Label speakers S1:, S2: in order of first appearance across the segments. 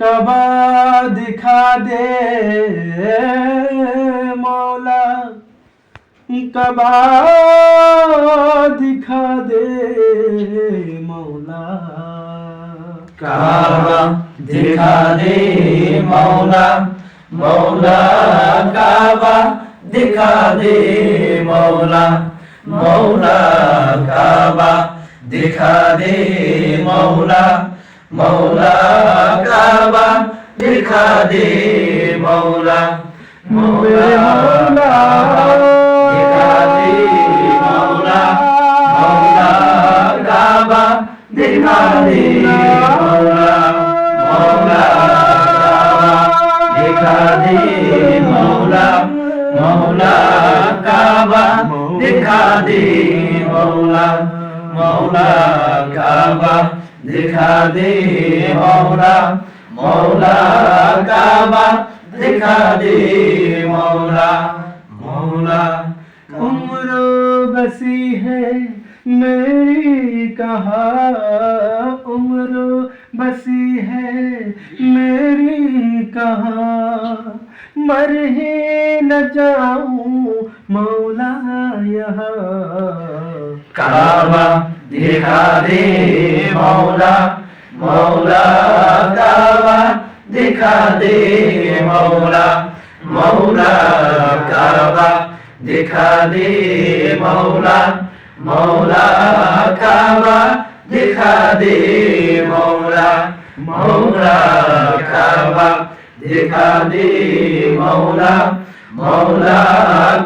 S1: कबा दिखा दे मौला कबा दिखा दे मौला
S2: काबा दिखा दे मौला मौला काबा दिखा दे मौला मौला काबा दिखा दे मौला मौला বাবা দিখা
S1: দে মৌলা।
S2: মৌলা দিখা দে মৌলা। মৌলা বাবা দিখা দে মৌলা। মৌলা দিখা দে মৌলা। মৌলা কাবা দিখা দে মৌলা। মৌলা কাবা दिखा दे मौला मौला काबा दिखा दे मौला। मौला,
S1: उम्र बसी है, मेरी कहा उम्र बसी है, मेरी कहा मर ही न जाऊँ मौला यहाँ।
S2: दिखा दे मौला मौला दिखा दे मौला मौला काबा दिखा दे मौला मौला काबा दिखा दे मौला मौला काबा दिखा दे मौला मौला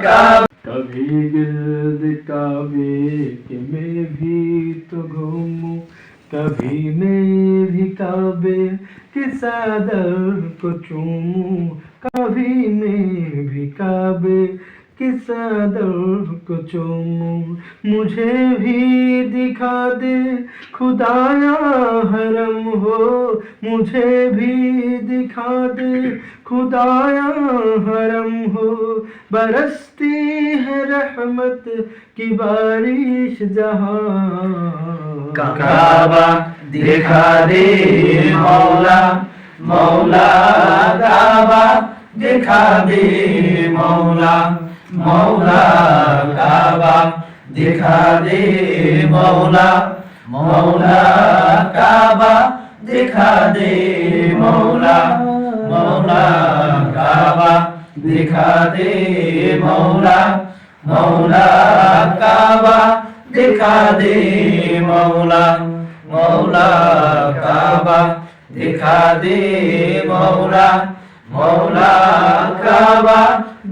S2: काबा
S1: कभी गिर्द काबे के मैं भी तो घूमूं कभी मैं भी काबे के सादर को चूमूं, कभी मैं भी काबे के सादर को चूमूं। मुझे भी दिखा दे, खुदाया हरम हो। मुझे भी दिखा दे, खुदाया हरम हो। बरसती है रहमत की बारिश जहाँ।
S2: काबा দেখা দে মৌলা মৌলা কাবা দেখা দে মৌলা মৌলা কাবা দেখা দে মৌলা মৌলা কাবা দেখা দে মৌলা মৌলা কাবা দেখা দে মৌলা মৌলা কাবা দেখা দে মৌলা মৌলা কাবা দেখা দে মৌলা মৌলা কাবা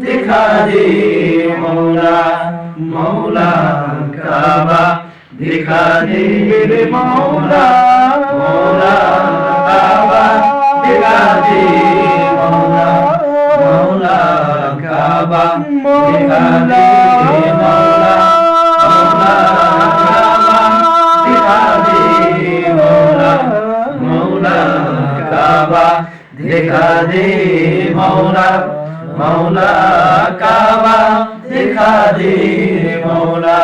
S2: দেখা দে মৌলা মৌলা কাবা দেখা দে মৌলা মৌলা কাবা দেখা দে মৌলা মৌলা কাবা দিখা দে মৌলা মৌলা दिखा दे मौला मौला काबा दिखा दे मौला